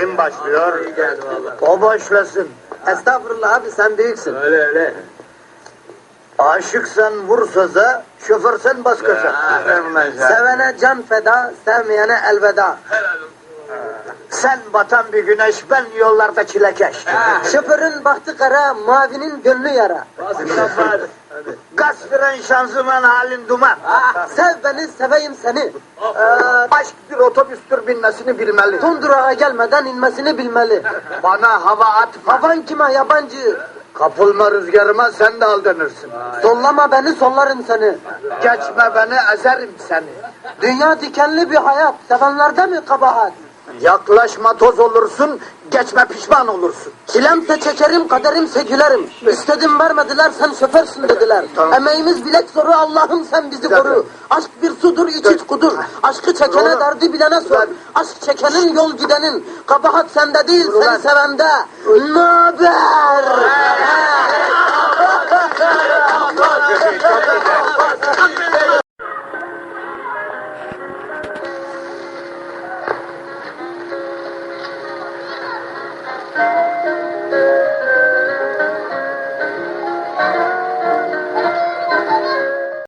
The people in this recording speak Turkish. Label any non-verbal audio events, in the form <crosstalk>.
Kim başlıyor? O başlasın. Estağfurullah abi sen büyüksün. Öyle öyle. Aşıksan vur söze, şoförsen bas. Sevene can feda, sevmeyene elveda. Sen batan bir güneş, ben yollarda çilekeş. Şoförün bahtı kara, mavinin gönlü yara. Gaz fren şanzıman halin duman. Sev beni, seveyim seni. Ee, aşk bir otobüstür binmesini bilmeli. Son durağa gelmeden inmesini bilmeli. <laughs> Bana hava atma. Havan kime yabancı? Kapılma rüzgarıma sen de aldanırsın. Sollama beni sollarım seni. Geçme beni ezerim seni. Dünya dikenli bir hayat. Sevenlerde mi kabahat? Yaklaşma toz olursun, geçme pişman olursun. Çilemse çekerim, kaderimse gülerim. İstedim vermediler, sen şoförsün dediler. Emeğimiz bilek soru, Allah'ım sen bizi koru. Aşk bir sudur, iç iç kudur. Aşkı çekene, derdi bilene sor. Aşk çekenin, yol gidenin. Kabahat sende değil, seni sevende. Ne haber?